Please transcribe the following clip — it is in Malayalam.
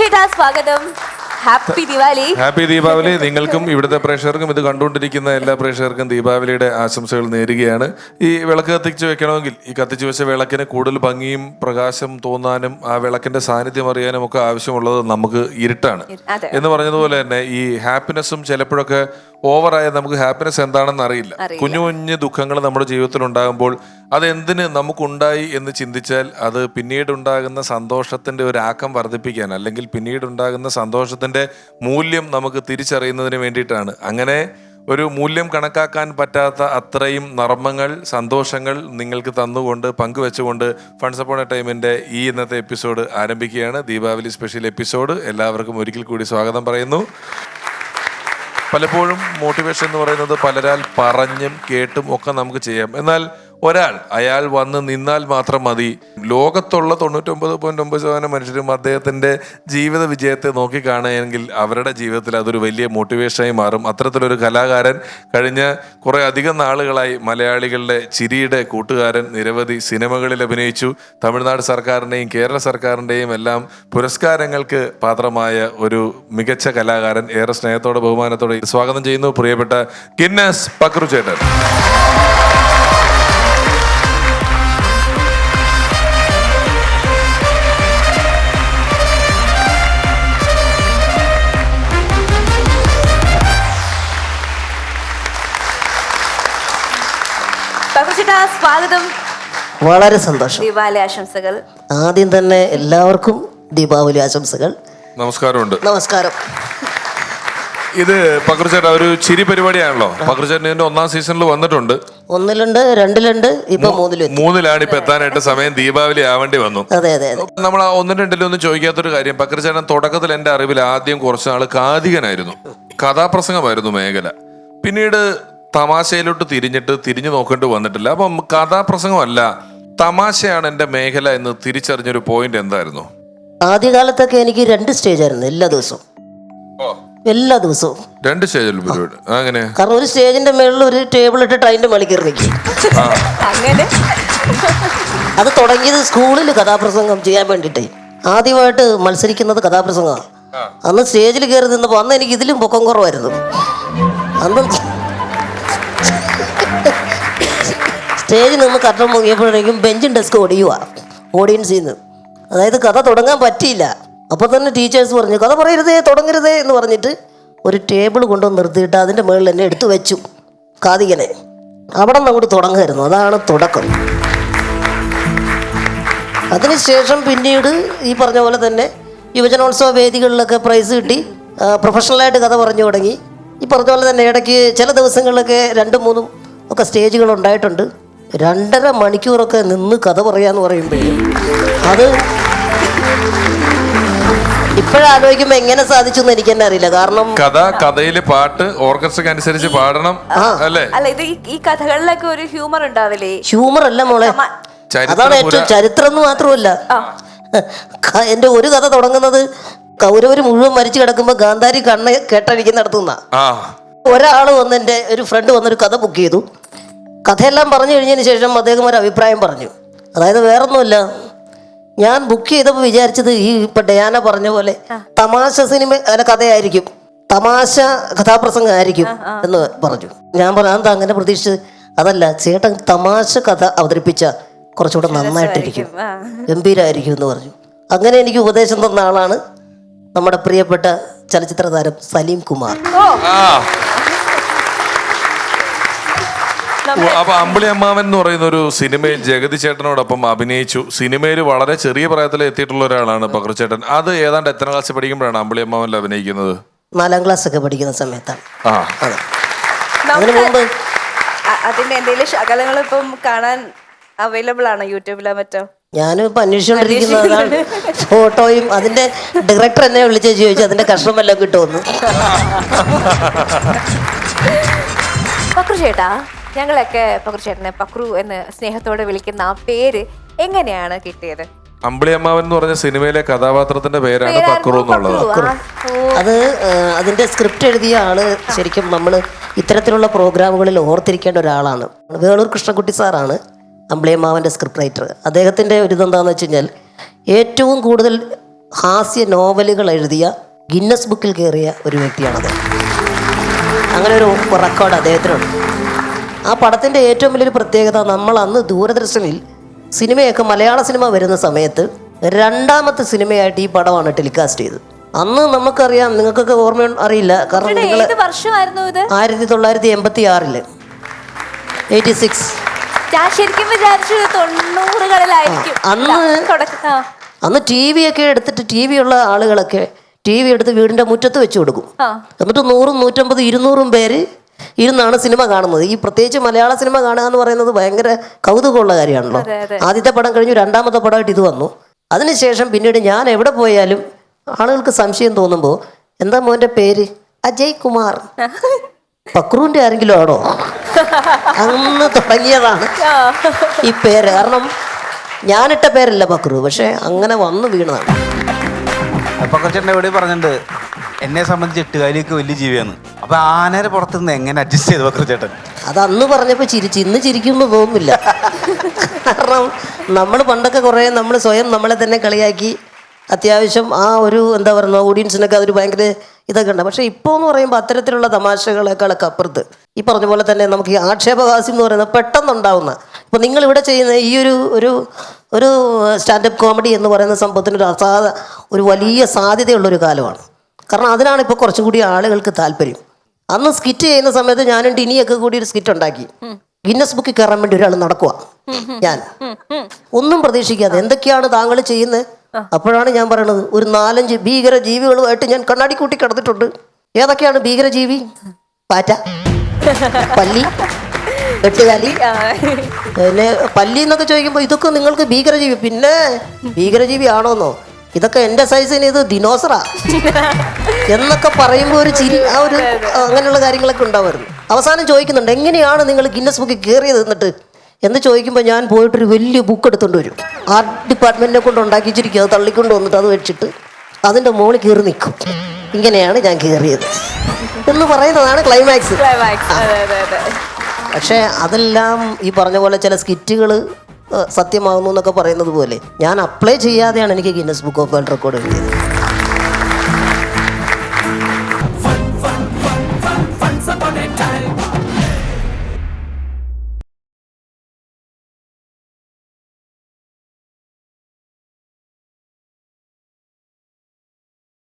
പകർച്ചേട്ടാ സ്വാഗതം. ഹാപ്പി ദിവാലി ഹാപ്പി ദീപാവലി നിങ്ങൾക്കും ഇവിടുത്തെ പ്രേക്ഷകർക്കും ഇത് കണ്ടുകൊണ്ടിരിക്കുന്ന എല്ലാ പ്രേക്ഷകർക്കും ദീപാവലിയുടെ ആശംസകൾ നേരുകയാണ്. ഈ വിളക്ക് കത്തിച്ച് വെക്കണമെങ്കിൽ ഈ കത്തിച്ച് വെച്ച വിളക്കിന് കൂടുതൽ ഭംഗിയും പ്രകാശം തോന്നാനും ആ വിളക്കിന്റെ സാന്നിധ്യം അറിയാനും ഒക്കെ ആവശ്യമുള്ളത് നമുക്ക് ഇരുട്ടാണ്. എന്ന് പറഞ്ഞതുപോലെ തന്നെ ഈ ഹാപ്പിനെസ്സും ചിലപ്പോഴൊക്കെ ഓവറായ നമുക്ക് ഹാപ്പിനെസ് എന്താണെന്ന് അറിയില്ല. കുഞ്ഞു കുഞ്ഞു ദുഃഖങ്ങൾ നമ്മുടെ ജീവിതത്തിൽ ഉണ്ടാകുമ്പോൾ അതെന്തിന് നമുക്കുണ്ടായി എന്ന് ചിന്തിച്ചാൽ അത് പിന്നീട് ഉണ്ടാകുന്ന സന്തോഷത്തിന്റെ ഒരു ആക്കം വർദ്ധിപ്പിക്കാൻ അല്ലെങ്കിൽ പിന്നീട് ഉണ്ടാകുന്ന സന്തോഷത്തിന്റെ മൂല്യം നമുക്ക് തിരിച്ചറിയുന്നതിന് വേണ്ടിയിട്ടാണ്. അങ്ങനെ ഒരു മൂല്യം കണക്കാക്കാൻ പറ്റാത്ത അത്രയും നർമ്മങ്ങൾ സന്തോഷങ്ങൾ നിങ്ങൾക്ക് തന്നുകൊണ്ട് പങ്കുവെച്ചുകൊണ്ട് ഫണ്ട്സ് അപ്പോൺ എ ടൈമിന്റെ ഈ ഇന്നത്തെ എപ്പിസോഡ് ആരംഭിക്കുകയാണ്. ദീപാവലി സ്പെഷ്യൽ എപ്പിസോഡ് എല്ലാവർക്കും ഒരിക്കൽ കൂടി സ്വാഗതം പറയുന്നു. പലപ്പോഴും മോട്ടിവേഷൻ എന്ന് പറയുന്നത് പലരാൽ പറഞ്ഞും കേട്ടും ഒക്കെ നമുക്ക് ചെയ്യാം. എന്നാൽ ഒരാൾ അയാൾ വന്ന് നിന്നാൽ മാത്രം മതി. ലോകത്തുള്ള തൊണ്ണൂറ്റൊമ്പത് പോയിന്റ് ഒമ്പത് ശതമാനം മനുഷ്യരും അദ്ദേഹത്തിന്റെ ജീവിത വിജയത്തെ നോക്കി കാണുകയെങ്കിൽ അവരുടെ ജീവിതത്തിൽ അതൊരു വലിയ മോട്ടിവേഷനായി മാറും. അത്തരത്തിലൊരു കലാകാരൻ കഴിഞ്ഞ കുറേ അധികം നാളുകളായി മലയാളികളുടെ ചിരിയുടെ കൂട്ടുകാരൻ നിരവധി സിനിമകളിൽ അഭിനയിച്ചു. തമിഴ്നാട് സർക്കാരിന്റെയും കേരള സർക്കാരിന്റെയും എല്ലാം പുരസ്കാരങ്ങൾക്ക് പാത്രമായ ഒരു മികച്ച കലാകാരൻ. ഏറെ സ്നേഹത്തോടെ ബഹുമാനത്തോടെ സ്വാഗതം ചെയ്യുന്നു പ്രിയപ്പെട്ട ഗിന്നസ് പക്രു സ്വാഗതം. വളരെ സന്തോഷം. ദീപാവലി ആശംസകൾ. ആദ്യം തന്നെ എല്ലാവർക്കും ദീപാവലി ആശംസകൾ. നമസ്കാരമുണ്ട്. നമസ്കാരം. ഇത് പകർച്ചേട്ടാ ഒരു ചിരി പരിപാടിയാണല്ലോ. പകർച്ചേട്ടൻ ഒന്നാം സീസണിൽ വന്നിട്ടുണ്ട്. ഒന്നിലുണ്ട് രണ്ടിലുണ്ട് ഇപ്പൊ മൂന്നിലും മൂന്നിലാണ് ഇപ്പൊ എത്താനായിട്ട് സമയം. ദീപാവലി ആവേണ്ടി വന്നു. അതെ അതെ നമ്മൾ ആ ഒന്നും രണ്ടിലും ഒന്നും ചോദിക്കാത്തൊരു കാര്യം. പകർച്ചേട്ടൻ തുടക്കത്തിൽ എന്റെ അറിവിൽ ആദ്യം കുറച്ച് നാൾ കാതികനായിരുന്നു. കഥാപ്രസംഗമായിരുന്നു മേഖല. പിന്നീട് തമാശയിലോട്ട് തിരിഞ്ഞിട്ട് തിരിഞ്ഞു നോക്കേണ്ടി വന്നിട്ടില്ല. അപ്പം കഥാപ്രസംഗമല്ല തമാശയാണ് എന്റെ മേഖല എന്ന് തിരിച്ചറിഞ്ഞൊരു പോയിന്റ് എന്തായിരുന്നു? ആദ്യകാലത്തൊക്കെ എനിക്ക് രണ്ട് സ്റ്റേജ് ആയിരുന്നു എല്ലാ ദിവസവും. എല്ലാ ദിവസവും. രണ്ട് സ്റ്റേജിൽ പരിപാടി? അങ്ങനെ കാരണം ഒരു സ്റ്റേജിന്റെ മേളിൽ ഒരു ടേബിൾ ഇട്ടിട്ട് അതിന്റെ മേളിൽ കയറി അങ്ങനെ? അത് തുടങ്ങിയത് സ്കൂളിൽ കഥാപ്രസംഗം ചെയ്യാൻ വേണ്ടിയിട്ടേ. ആദ്യമായിട്ട് മത്സരിക്കുന്നത് കഥാപ്രസംഗമാണ്. അന്ന് സ്റ്റേജിൽ കയറി നിന്നപ്പോൾ അന്ന് എനിക്ക് ഇതിലും പൊക്കം കുറവായിരുന്നു. അന്ന് സ്റ്റേജിൽ നിന്ന് കട്ടൻ മുങ്ങിയപ്പോഴേക്കും ബെഞ്ചും ഡെസ്ക് ഒടിയുക ഓഡിയൻസിൽ നിന്ന്. അതായത് കഥ തുടങ്ങാൻ പറ്റിയില്ല. അപ്പോൾ തന്നെ ടീച്ചേഴ്സ് പറഞ്ഞു കഥ പറയരുതേ തുടങ്ങരുതേ എന്ന് പറഞ്ഞിട്ട് ഒരു ടേബിൾ കൊണ്ടുവന്ന് നിർത്തിയിട്ട് അതിന്റെ മുകളിൽ എന്നെ എടുത്തു വെച്ചു. കാതികനെ. അവിടെ നിന്ന് അങ്ങോട്ട് തുടങ്ങുമായിരുന്നു അതാണ് തുടക്കം. അതിനുശേഷം പിന്നീട് ഈ പറഞ്ഞ പോലെ തന്നെ യുവജനോത്സവ വേദികളിലൊക്കെ പ്രൈസ് കിട്ടി. പ്രൊഫഷണലായിട്ട് കഥ പറഞ്ഞു തുടങ്ങി. ഈ പറഞ്ഞ പോലെ തന്നെ ഇടയ്ക്ക് ചില ദിവസങ്ങളിലൊക്കെ രണ്ടും മൂന്നും ഒക്കെ സ്റ്റേജുകൾ ഉണ്ടായിട്ടുണ്ട്. രണ്ടര മണിക്കൂറൊക്കെ നിന്ന് കഥ പറയാന്ന് പറയുമ്പോഴേ അത് ഇപ്പോഴാലോചിക്കുമ്പോ എങ്ങനെ സാധിച്ചു എന്ന് എനിക്ക് തന്നെ അറിയില്ല. കാരണം കഥ കഥയിൽ പാട്ട് ഓർക്കസ്ട്രയ്ക്ക് അനുസരിച്ച് പാടണം അല്ലേ? അല്ല ഇത് ഈ- ഈ കഥകളിലൊക്കെ ഒരു ഹ്യൂമർ ഉണ്ടാവില്ലേ? ഹ്യൂമർ അല്ല മോളെ. ചരിത്രം അതാണ് ഏറ്റവും ചരിത്രം എന്ന് മാത്രമല്ല. ക- എന്റെ ഒരു കഥ തുടങ്ങുന്നത് കൗരവർ മുഴുവൻ മരിച്ചു കിടക്കുമ്പോ ഗാന്ധാരി കണ്ണ് കേട്ടഴിക്കുന്നിടത്തുനിന്നാ. ആ. ഒരാൾ വന്ന് എന്റെ ഒരു ഫ്രണ്ട് വന്നൊരു കഥ ബുക്ക് ചെയ്തു. കഥയെല്ലാം പറഞ്ഞു കഴിഞ്ഞതിന് ശേഷം അദ്ദേഹം ഒരു അഭിപ്രായം പറഞ്ഞു. അതായത് വേറൊന്നുമില്ല ഞാൻ ബുക്ക് ചെയ്തപ്പോൾ വിചാരിച്ചത് ഈ ഇപ്പൊ ഡയാന പറഞ്ഞ പോലെ തമാശ സിനിമ അല്ല കഥയായിരിക്കും തമാശ കഥാപ്രസംഗമായിരിക്കും എന്ന് പറഞ്ഞു. ഞാൻ പറഞ്ഞു എന്താ അങ്ങനെ പ്രതീക്ഷിച്ചത്? അതല്ല ചേട്ടൻ തമാശ കഥ അവതരിപ്പിച്ച കുറച്ചുകൂടെ നന്നായിട്ടിരിക്കും ഗംഭീരായിരിക്കും ഗംഭീരമായിരിക്കും എന്ന് പറഞ്ഞു. അങ്ങനെ എനിക്ക് ഉപദേശം തന്ന ആളാണ് നമ്മുടെ പ്രിയപ്പെട്ട ചലച്ചിത്ര താരം സലീം കുമാർ. അപ്പൊ അമ്പിളി അമ്മാവൻ എന്ന് പറയുന്ന ഒരു സിനിമയിൽ ജഗതി ചേട്ടനോടൊപ്പം അഭിനയിച്ചു. സിനിമയിൽ വളരെ ചെറിയ പ്രായത്തിൽ എത്തിയിട്ടുള്ള ഒരാളാണ് പകർച്ചേട്ടൻ. അത് ഏതാണ്ട് എത്ര ക്ലാസ് പഠിക്കുമ്പോഴാണ് അമ്പിളി അമ്മാവനിൽ അഭിനയിക്കുന്നത്? നാലാം ക്ലാസ് ഒക്കെ പഠിക്കുന്ന സമയത്താണ് ആ. അതിനു മുമ്പ് അ- അതിന്റെ എന്തെങ്കിലും ശകലങ്ങൾ ഇപ്പം കാണാൻ അവൈലബിൾ ആണോ യൂട്യൂബിലോ മറ്റോ? ഞാനിപ്പോ അന്വേഷിച്ചുകൊണ്ടിരിക്കുന്നതാണ് ഫോട്ടോയും അതിന്റെ ഡയറക്ടർ എന്നെ വിളിച്ച് ചോദിച്ചു അതിന്റെ കഷ്ണമെല്ലാം കിട്ടുമെന്ന്. ചേട്ടാ ഞങ്ങളൊക്കെ പകർച്ചേട്ടനെ ചേട്ടനെ പക്രു എന്ന് സ്നേഹത്തോടെ വിളിക്കുന്ന ആ പേര് എങ്ങനെയാണ് കിട്ടിയത്? അമ്പിളി അമ്മാവൻ എന്ന് പറഞ്ഞ സിനിമയിലെ കഥാപാത്രത്തിന്റെ പേരാണ് പക്രു എന്നുള്ളത്. അത് അതിന്റെ സ്ക്രിപ്റ്റ് എഴുതിയ ആൾ ശരിക്കും നമ്മൾ ഇത്തരത്തിലുള്ള പ്രോഗ്രാമുകളിൽ ഓർത്തിരിക്കേണ്ട ഒരാളാണ്. വേളൂർ കൃഷ്ണൻകുട്ടി സാറാണ് അമ്പിളിയമ്മാവന്റെ സ്ക്രിപ്റ്റ് റൈറ്റർ. അദ്ദേഹത്തിന്റെ ഒരു ഇതെന്താണെന്ന് വെച്ച് കഴിഞ്ഞാൽ ഏറ്റവും കൂടുതൽ ഹാസ്യ നോവലുകൾ എഴുതിയ ഗിന്നസ് ബുക്കിൽ കയറിയ ഒരു വ്യക്തിയാണത്. അങ്ങനെ ഒരു റെക്കോർഡ് അദ്ദേഹത്തിനുണ്ട്. ആ പടത്തിന്റെ ഏറ്റവും വലിയൊരു പ്രത്യേകത നമ്മൾ അന്ന് ദൂരദർശനിൽ സിനിമയൊക്കെ മലയാള സിനിമ വരുന്ന സമയത്ത് രണ്ടാമത്തെ സിനിമയായിട്ട് ഈ പടമാണ് ടെലികാസ്റ്റ് ചെയ്തത്. അന്ന് നമുക്കറിയാം നിങ്ങൾക്കൊക്കെ ഓർമ്മ അറിയില്ല. കാരണം നിങ്ങൾ ആയിരത്തി തൊള്ളായിരത്തി എൺപത്തി ആറിൽ എയ്റ്റി സിക്സ്. അന്ന് അന്ന് ടി വി ഒക്കെ എടുത്തിട്ട് ടി വി ഉള്ള ആളുകളൊക്കെ ടി വി എടുത്ത് വീടിന്റെ മുറ്റത്ത് വെച്ച് കൊടുക്കും. എന്നിട്ട് നൂറും നൂറ്റമ്പത് ഇരുന്നൂറും പേര് ഇരുന്നാണ് സിനിമ കാണുന്നത്. ഈ പ്രത്യേകിച്ച് മലയാള സിനിമ കാണുക എന്ന് പറയുന്നത് ഭയങ്കര കൗതുകമുള്ള കാര്യമാണല്ലോ. ആദ്യത്തെ പടം കഴിഞ്ഞു രണ്ടാമത്തെ പടമായിട്ട് ഇത് വന്നു. അതിനുശേഷം പിന്നീട് ഞാൻ എവിടെ പോയാലും ആളുകൾക്ക് സംശയം തോന്നുമ്പോൾ എന്താ മോന്റെ പേര്? അജയ് കുമാർ. പക്രൂന്റെ ആരെങ്കിലും ആണോ? അന്ന് തുടങ്ങിയതാണ് ഈ പേര്. കാരണം ഞാനിട്ട പേരല്ല പക്രു പക്ഷെ അങ്ങനെ വന്നു വീണതാണ്. എവിടെ പറഞ്ഞിട്ടുണ്ട്. എന്നെ സംബന്ധിച്ച് എട്ടുകാലിയൊക്കെ വലിയ ജീവിയാണ്. അപ്പൊ ആനരെ പുറത്തുനിന്ന് എങ്ങനെ അഡ്ജസ്റ്റ് ചെയ്തു ചേട്ടൻ? അത് അന്ന് പറഞ്ഞപ്പോൾ ചിരിച്ചു ഇന്ന് ചിരിക്കുമ്പോ തോന്നുന്നില്ല കാരണം നമ്മൾ പണ്ടൊക്കെ കുറേ നമ്മൾ സ്വയം നമ്മളെ തന്നെ കളിയാക്കി അത്യാവശ്യം ആ ഒരു എന്താ പറയുക ഓഡിയൻസിനൊക്കെ അതൊരു ഭയങ്കര ഇതൊക്കെ ഉണ്ട്. പക്ഷേ ഇപ്പോൾ എന്ന് പറയുമ്പോൾ അത്തരത്തിലുള്ള തമാശകളെക്കാളൊക്കെ അപ്പുറത്ത്. ഈ പറഞ്ഞ പോലെ തന്നെ നമുക്ക് ഈ ആക്ഷേപഹാസ്യം എന്ന് പറയുന്നത് പെട്ടെന്നുണ്ടാവുന്ന ഇപ്പോൾ നിങ്ങൾ ഇവിടെ ചെയ്യുന്ന ഈ ഒരു ഒരു ഒരു സ്റ്റാൻഡപ്പ് കോമഡി എന്ന് പറയുന്ന സംഭവത്തിന് ഒരു അസാധ ഒരു വലിയ സാധ്യതയുള്ളൊരു കാലമാണ്. കാരണം അതിനാണ് ഇപ്പോൾ കുറച്ചും കൂടി ആളുകൾക്ക് താല്പര്യം. അന്ന് സ്കിറ്റ് ചെയ്യുന്ന സമയത്ത് ഞാനും ടിനിയൊക്കെ കൂടി ഒരു സ്കിറ്റ് ഉണ്ടാക്കി. ഗിന്നസ് ബുക്കിൽ കയറാൻ വേണ്ടി ഒരാൾ നടക്കുക ഞാൻ. ഒന്നും പ്രതീക്ഷിക്കാതെ എന്തൊക്കെയാണ് താങ്കൾ ചെയ്യുന്നത്? അപ്പോഴാണ് ഞാൻ പറയുന്നത് ഒരു നാലഞ്ച് ഭീകര ജീവികളുമായിട്ട് ഞാൻ കണ്ണാടി കൂട്ടി കിടന്നിട്ടുണ്ട്. ഏതൊക്കെയാണ് ഭീകര ജീവി പാറ്റ പല്ലി എട്ടുകാലി. പിന്നെ പല്ലി എന്നൊക്കെ ചോദിക്കുമ്പോൾ ഇതൊക്കെ നിങ്ങൾക്ക് ഭീകരജീവി. പിന്നെ ഭീകരജീവി ആണോന്നോ? ഇതൊക്കെ എന്റെ സൈസിന് ഇത് ദിനോസറാ എന്നൊക്കെ പറയുമ്പോൾ ഒരു ചിരി ആ ഒരു അങ്ങനെയുള്ള കാര്യങ്ങളൊക്കെ ഉണ്ടാവുമായിരുന്നു അവസാനം ചോദിക്കുന്നുണ്ട് എങ്ങനെയാണ് നിങ്ങൾ ഗിന്നസ് ബുക്കിൽ കയറിയത് എന്നിട്ട്? എന്ന് ചോദിക്കുമ്പോൾ ഞാൻ പോയിട്ടൊരു വലിയ ബുക്ക് എടുത്തുകൊണ്ട് വരും. ആർട്ട് ഡിപ്പാർട്ട്മെന്റിനെ കൊണ്ട് ഉണ്ടാക്കിച്ചിരിക്കും അത് തള്ളിക്കൊണ്ട് വന്നിട്ട് അത് വെച്ചിട്ട് അതിന്റെ മുകളിൽ കയറി നിൽക്കും. ഇങ്ങനെയാണ് ഞാൻ കയറിയത് എന്ന് പറയുന്നതാണ് ക്ലൈമാക്സ് പക്ഷേ അതെല്ലാം ഈ പറഞ്ഞ പോലെ ചില സ്കിറ്റുകൾ സത്യമാകുന്നു എന്നൊക്കെ പറയുന്നത് പോലെ ഞാൻ അപ്ലൈ ചെയ്യാതെയാണ് എനിക്ക് Guinness book of world record കിട്ടിയത്.